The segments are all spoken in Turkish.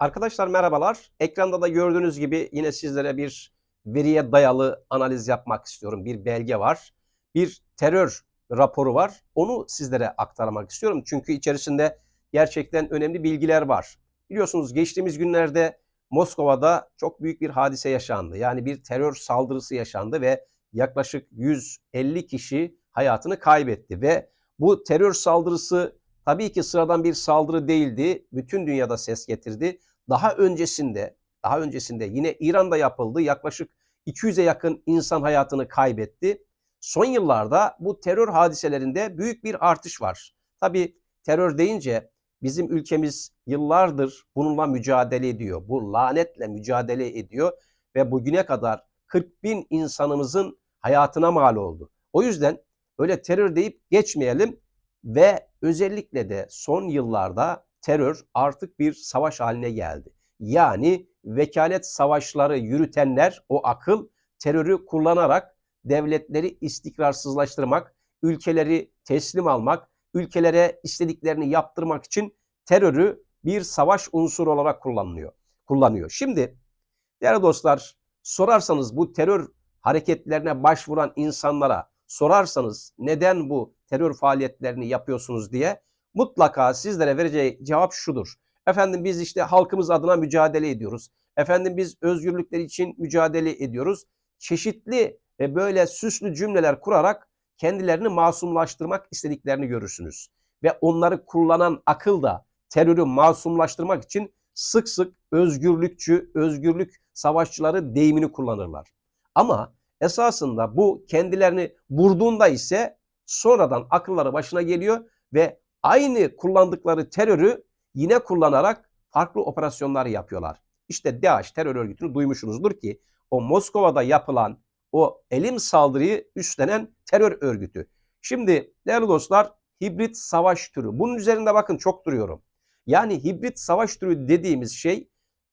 Arkadaşlar merhabalar. Ekranda da gördüğünüz gibi yine sizlere bir veriye dayalı analiz yapmak istiyorum. Bir belge var. Bir terör raporu var. Onu sizlere aktarmak istiyorum. Çünkü içerisinde gerçekten önemli bilgiler var. Biliyorsunuz geçtiğimiz günlerde Moskova'da çok büyük bir hadise yaşandı. Yani bir terör saldırısı yaşandı ve yaklaşık 150 kişi hayatını kaybetti ve bu terör saldırısı tabii ki sıradan bir saldırı değildi. Bütün dünyada ses getirdi. Daha öncesinde, daha öncesinde yine İran'da yapıldı. Yaklaşık 200'e yakın insan hayatını kaybetti. Son yıllarda bu terör hadiselerinde büyük bir artış var. Tabii terör deyince bizim ülkemiz yıllardır bununla mücadele ediyor. Bu lanetle mücadele ediyor ve bugüne kadar 40 bin insanımızın hayatına mal oldu. O yüzden öyle terör deyip geçmeyelim ve özellikle de son yıllarda terör artık bir savaş haline geldi. Yani vekalet savaşları yürütenler o akıl terörü kullanarak devletleri istikrarsızlaştırmak, ülkeleri teslim almak, ülkelere istediklerini yaptırmak için terörü bir savaş unsuru olarak kullanılıyor. Kullanıyor. Şimdi değerli dostlar sorarsanız bu terör hareketlerine başvuran insanlara sorarsanız neden bu terör faaliyetlerini yapıyorsunuz diye mutlaka sizlere vereceği cevap şudur. Efendim biz işte halkımız adına mücadele ediyoruz. Efendim biz özgürlükler için mücadele ediyoruz. Çeşitli ve böyle süslü cümleler kurarak kendilerini masumlaştırmak istediklerini görürsünüz. Ve onları kullanan akıl da terörü masumlaştırmak için sık sık özgürlükçü, özgürlük savaşçıları deyimini kullanırlar. Ama esasında bu kendilerini vurduğunda ise sonradan akılları başına geliyor ve aynı kullandıkları terörü yine kullanarak farklı operasyonlar yapıyorlar. İşte DAEŞ terör örgütünü duymuşsunuzdur ki o Moskova'da yapılan o elim saldırıyı üstlenen terör örgütü. Şimdi değerli dostlar hibrit savaş türü. Bunun üzerinde bakın çok duruyorum. Yani hibrit savaş türü dediğimiz şey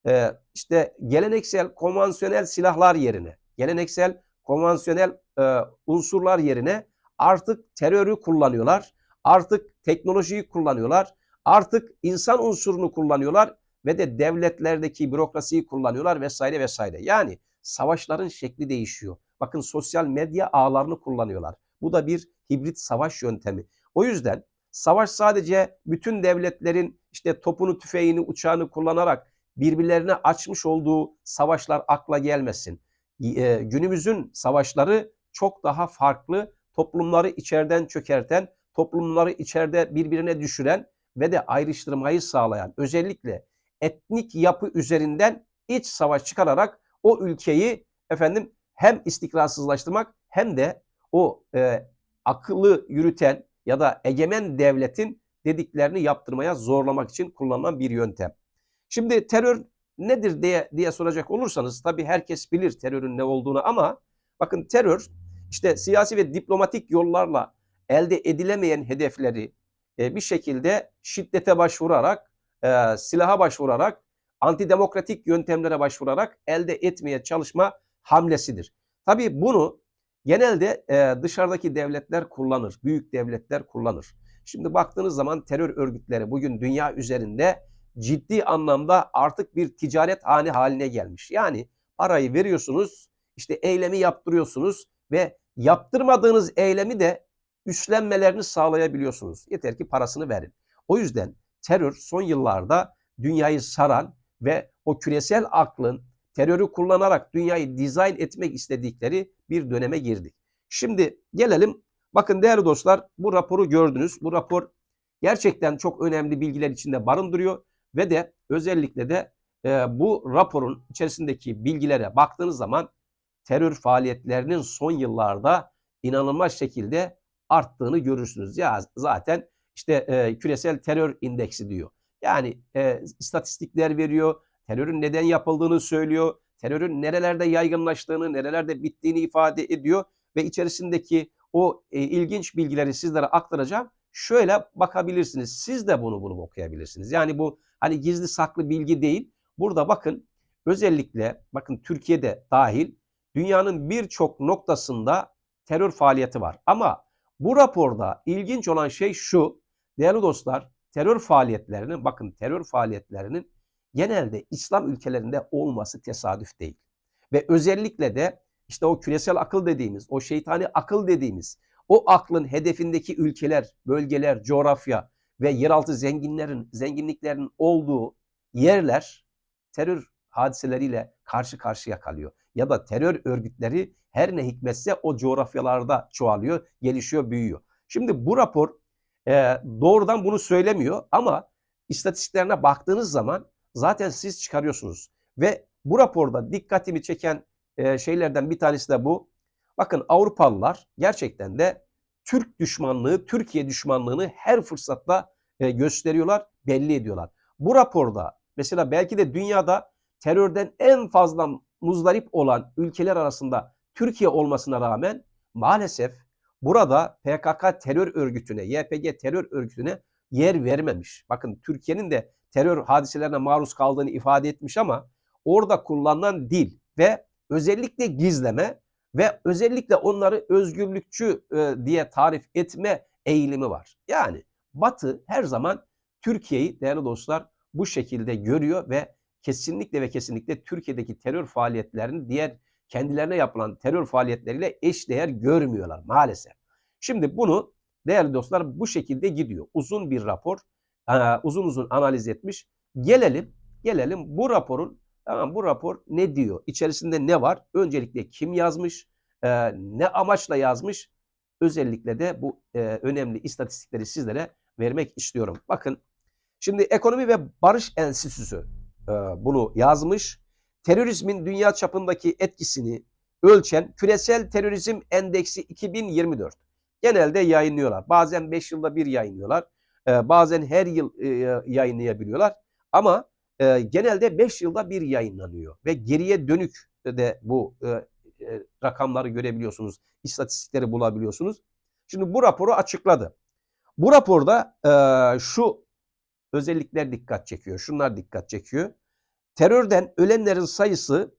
e, işte geleneksel konvansiyonel silahlar yerine, geleneksel konvansiyonel e, unsurlar yerine artık terörü kullanıyorlar. Artık teknolojiyi kullanıyorlar. Artık insan unsurunu kullanıyorlar ve de devletlerdeki bürokrasiyi kullanıyorlar vesaire vesaire. Yani savaşların şekli değişiyor. Bakın sosyal medya ağlarını kullanıyorlar. Bu da bir hibrit savaş yöntemi. O yüzden savaş sadece bütün devletlerin işte topunu, tüfeğini, uçağını kullanarak birbirlerine açmış olduğu savaşlar akla gelmesin. Ee, günümüzün savaşları çok daha farklı, toplumları içeriden çökerten, toplumları içeride birbirine düşüren ve de ayrıştırmayı sağlayan, özellikle etnik yapı üzerinden iç savaş çıkararak o ülkeyi efendim hem istikrarsızlaştırmak hem de o e, akıllı yürüten ya da egemen devletin dediklerini yaptırmaya zorlamak için kullanılan bir yöntem. Şimdi terör nedir diye diye soracak olursanız tabii herkes bilir terörün ne olduğunu ama bakın terör işte siyasi ve diplomatik yollarla elde edilemeyen hedefleri e, bir şekilde şiddete başvurarak, e, silaha başvurarak, antidemokratik yöntemlere başvurarak elde etmeye çalışma hamlesidir. Tabii bunu genelde e, dışarıdaki devletler kullanır, büyük devletler kullanır. Şimdi baktığınız zaman terör örgütleri bugün dünya üzerinde ciddi anlamda artık bir ticaret hane haline gelmiş. Yani parayı veriyorsunuz, işte eylemi yaptırıyorsunuz ve yaptırmadığınız eylemi de üstlenmelerini sağlayabiliyorsunuz. Yeter ki parasını verin. O yüzden terör son yıllarda dünyayı saran ve o küresel aklın terörü kullanarak dünyayı dizayn etmek istedikleri bir döneme girdi. Şimdi gelelim. Bakın değerli dostlar bu raporu gördünüz. Bu rapor gerçekten çok önemli bilgiler içinde barındırıyor ve de özellikle de e, bu raporun içerisindeki bilgilere baktığınız zaman terör faaliyetlerinin son yıllarda inanılmaz şekilde arttığını görürsünüz. Ya zaten işte e, küresel terör indeksi diyor. Yani e, istatistikler veriyor, terörün neden yapıldığını söylüyor, terörün nerelerde yaygınlaştığını, nerelerde bittiğini ifade ediyor ve içerisindeki o e, ilginç bilgileri sizlere aktaracağım. Şöyle bakabilirsiniz. Siz de bunu bunu okuyabilirsiniz. Yani bu hani gizli saklı bilgi değil. Burada bakın özellikle bakın Türkiye'de dahil dünyanın birçok noktasında terör faaliyeti var. Ama bu raporda ilginç olan şey şu. Değerli dostlar, terör faaliyetlerinin bakın terör faaliyetlerinin genelde İslam ülkelerinde olması tesadüf değil. Ve özellikle de işte o küresel akıl dediğimiz, o şeytani akıl dediğimiz, o aklın hedefindeki ülkeler, bölgeler, coğrafya ve yeraltı zenginlerin, zenginliklerin olduğu yerler terör hadiseleriyle karşı karşıya kalıyor. Ya da terör örgütleri her ne hikmetse o coğrafyalarda çoğalıyor, gelişiyor, büyüyor. Şimdi bu rapor e, doğrudan bunu söylemiyor ama istatistiklerine baktığınız zaman zaten siz çıkarıyorsunuz. Ve bu raporda dikkatimi çeken e, şeylerden bir tanesi de bu. Bakın Avrupalılar gerçekten de Türk düşmanlığı, Türkiye düşmanlığını her fırsatta e, gösteriyorlar, belli ediyorlar. Bu raporda mesela belki de dünyada terörden en fazla muzdarip olan ülkeler arasında Türkiye olmasına rağmen maalesef burada PKK terör örgütüne, YPG terör örgütüne yer vermemiş. Bakın Türkiye'nin de terör hadiselerine maruz kaldığını ifade etmiş ama orada kullanılan dil ve özellikle gizleme ve özellikle onları özgürlükçü e, diye tarif etme eğilimi var. Yani Batı her zaman Türkiye'yi değerli dostlar bu şekilde görüyor ve kesinlikle ve kesinlikle Türkiye'deki terör faaliyetlerini diğer kendilerine yapılan terör faaliyetleriyle eşdeğer görmüyorlar maalesef. Şimdi bunu değerli dostlar bu şekilde gidiyor. Uzun bir rapor, uzun uzun analiz etmiş. Gelelim, gelelim bu raporun Tamam bu rapor ne diyor? İçerisinde ne var? Öncelikle kim yazmış? Ne amaçla yazmış? Özellikle de bu önemli istatistikleri sizlere vermek istiyorum. Bakın şimdi Ekonomi ve Barış Enstitüsü e, bunu yazmış. Terörizmin dünya çapındaki etkisini ölçen Küresel Terörizm Endeksi 2024. Genelde yayınlıyorlar. Bazen 5 yılda bir yayınlıyorlar. E, bazen her yıl e, yayınlayabiliyorlar. Ama e, genelde 5 yılda bir yayınlanıyor ve geriye dönük de bu e, rakamları görebiliyorsunuz, istatistikleri bulabiliyorsunuz. Şimdi bu raporu açıkladı. Bu raporda şu özellikler dikkat çekiyor, şunlar dikkat çekiyor. Terörden ölenlerin sayısı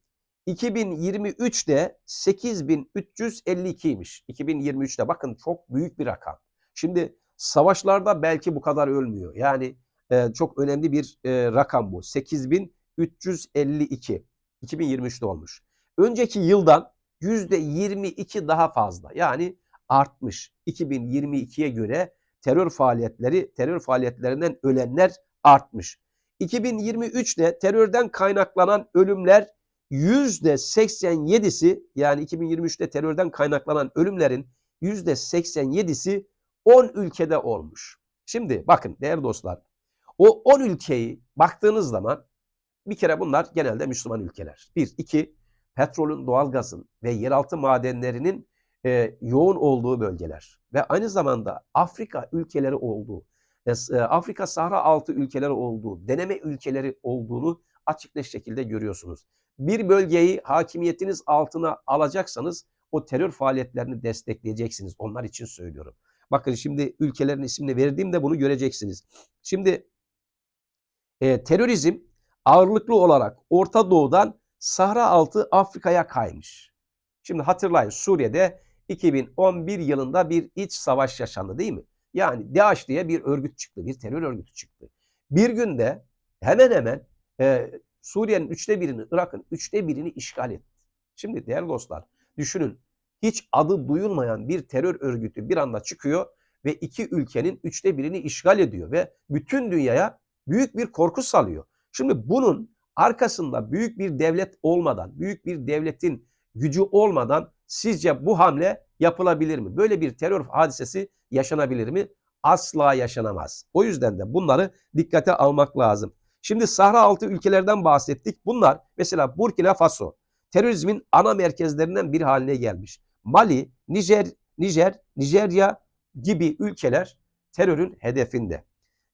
2023'de 8352'ymiş. 2023'te bakın çok büyük bir rakam. Şimdi savaşlarda belki bu kadar ölmüyor. Yani e, çok önemli bir e, rakam bu. 8352. 2023'te olmuş. Önceki yıldan %22 daha fazla. Yani artmış. 2022'ye göre terör faaliyetleri, terör faaliyetlerinden ölenler artmış. 2023'te terörden kaynaklanan ölümler %87'si yani 2023'te terörden kaynaklanan ölümlerin %87'si 10 ülkede olmuş. Şimdi bakın değerli dostlar o 10 ülkeyi baktığınız zaman bir kere bunlar genelde Müslüman ülkeler. Bir, iki, petrolün, doğalgazın ve yeraltı madenlerinin e, yoğun olduğu bölgeler ve aynı zamanda Afrika ülkeleri olduğu, e, e Afrika Sahra altı ülkeleri olduğu, deneme ülkeleri olduğunu açık net şekilde görüyorsunuz. Bir bölgeyi hakimiyetiniz altına alacaksanız o terör faaliyetlerini destekleyeceksiniz. Onlar için söylüyorum. Bakın şimdi ülkelerin ismini verdiğimde bunu göreceksiniz. Şimdi e, terörizm ağırlıklı olarak Orta Doğu'dan Sahra altı Afrika'ya kaymış. Şimdi hatırlayın Suriye'de 2011 yılında bir iç savaş yaşandı değil mi? Yani DAEŞ diye bir örgüt çıktı, bir terör örgütü çıktı. Bir günde hemen hemen e, Suriye'nin üçte birini, Irak'ın üçte birini işgal etti. Şimdi değerli dostlar düşünün hiç adı duyulmayan bir terör örgütü bir anda çıkıyor ve iki ülkenin üçte birini işgal ediyor ve bütün dünyaya büyük bir korku salıyor. Şimdi bunun arkasında büyük bir devlet olmadan, büyük bir devletin gücü olmadan sizce bu hamle yapılabilir mi? Böyle bir terör hadisesi yaşanabilir mi? Asla yaşanamaz. O yüzden de bunları dikkate almak lazım. Şimdi Sahra altı ülkelerden bahsettik. Bunlar mesela Burkina Faso terörizmin ana merkezlerinden bir haline gelmiş. Mali, Nijer, Nijer, Nijerya gibi ülkeler terörün hedefinde.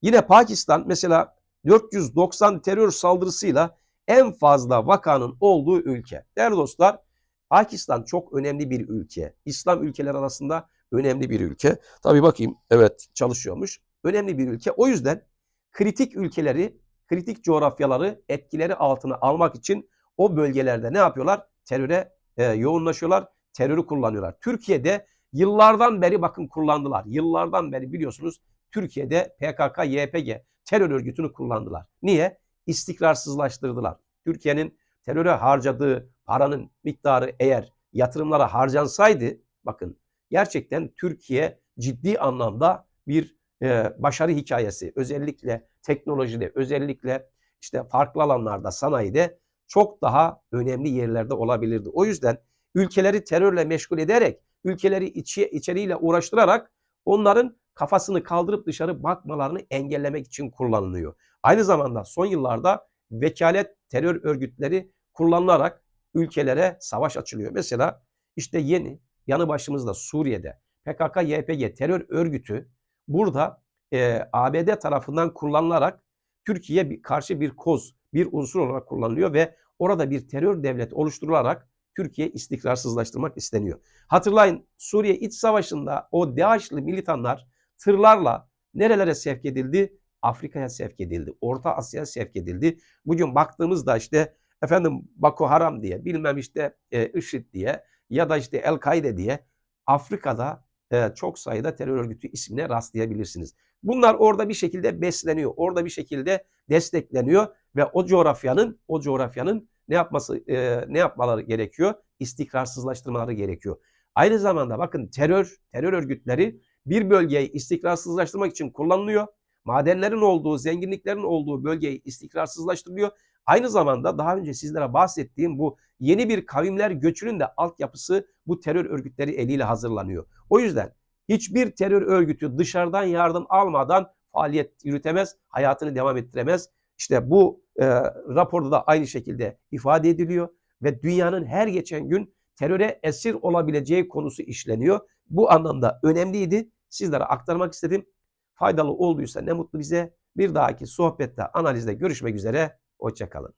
Yine Pakistan mesela 490 terör saldırısıyla en fazla vakanın olduğu ülke. Değerli dostlar Pakistan çok önemli bir ülke. İslam ülkeler arasında önemli bir ülke. Tabi bakayım evet çalışıyormuş. Önemli bir ülke. O yüzden kritik ülkeleri, kritik coğrafyaları etkileri altına almak için o bölgelerde ne yapıyorlar? Teröre e, yoğunlaşıyorlar, terörü kullanıyorlar. Türkiye'de yıllardan beri bakın kullandılar. Yıllardan beri biliyorsunuz Türkiye'de PKK, YPG terör örgütünü kullandılar. Niye? istikrarsızlaştırdılar. Türkiye'nin teröre harcadığı paranın miktarı eğer yatırımlara harcansaydı bakın gerçekten Türkiye ciddi anlamda bir e, başarı hikayesi özellikle teknolojide özellikle işte farklı alanlarda sanayide çok daha önemli yerlerde olabilirdi. O yüzden ülkeleri terörle meşgul ederek ülkeleri içi, içeriğiyle uğraştırarak onların kafasını kaldırıp dışarı bakmalarını engellemek için kullanılıyor. Aynı zamanda son yıllarda vekalet terör örgütleri kullanılarak ülkelere savaş açılıyor. Mesela işte yeni yanı başımızda Suriye'de PKK-YPG terör örgütü burada e, ABD tarafından kullanılarak Türkiye karşı bir koz, bir unsur olarak kullanılıyor ve orada bir terör devleti oluşturularak Türkiye istikrarsızlaştırmak isteniyor. Hatırlayın Suriye iç savaşında o DAEŞ'li militanlar tırlarla nerelere sevk edildi? Afrika'ya sevk edildi. Orta Asya'ya sevk edildi. Bugün baktığımızda işte efendim Boko Haram diye bilmem işte e, IŞİD diye ya da işte El-Kaide diye Afrika'da e, çok sayıda terör örgütü ismine rastlayabilirsiniz. Bunlar orada bir şekilde besleniyor. Orada bir şekilde destekleniyor ve o coğrafyanın o coğrafyanın ne yapması e, ne yapmaları gerekiyor? İstikrarsızlaştırmaları gerekiyor. Aynı zamanda bakın terör terör örgütleri bir bölgeyi istikrarsızlaştırmak için kullanılıyor. Madenlerin olduğu, zenginliklerin olduğu bölgeyi istikrarsızlaştırılıyor. Aynı zamanda daha önce sizlere bahsettiğim bu yeni bir kavimler göçünün de altyapısı bu terör örgütleri eliyle hazırlanıyor. O yüzden hiçbir terör örgütü dışarıdan yardım almadan faaliyet yürütemez, hayatını devam ettiremez. İşte bu e, raporda da aynı şekilde ifade ediliyor ve dünyanın her geçen gün teröre esir olabileceği konusu işleniyor. Bu anlamda önemliydi. Sizlere aktarmak istedim. Faydalı olduysa ne mutlu bize. Bir dahaki sohbette, analizde görüşmek üzere. Hoşçakalın.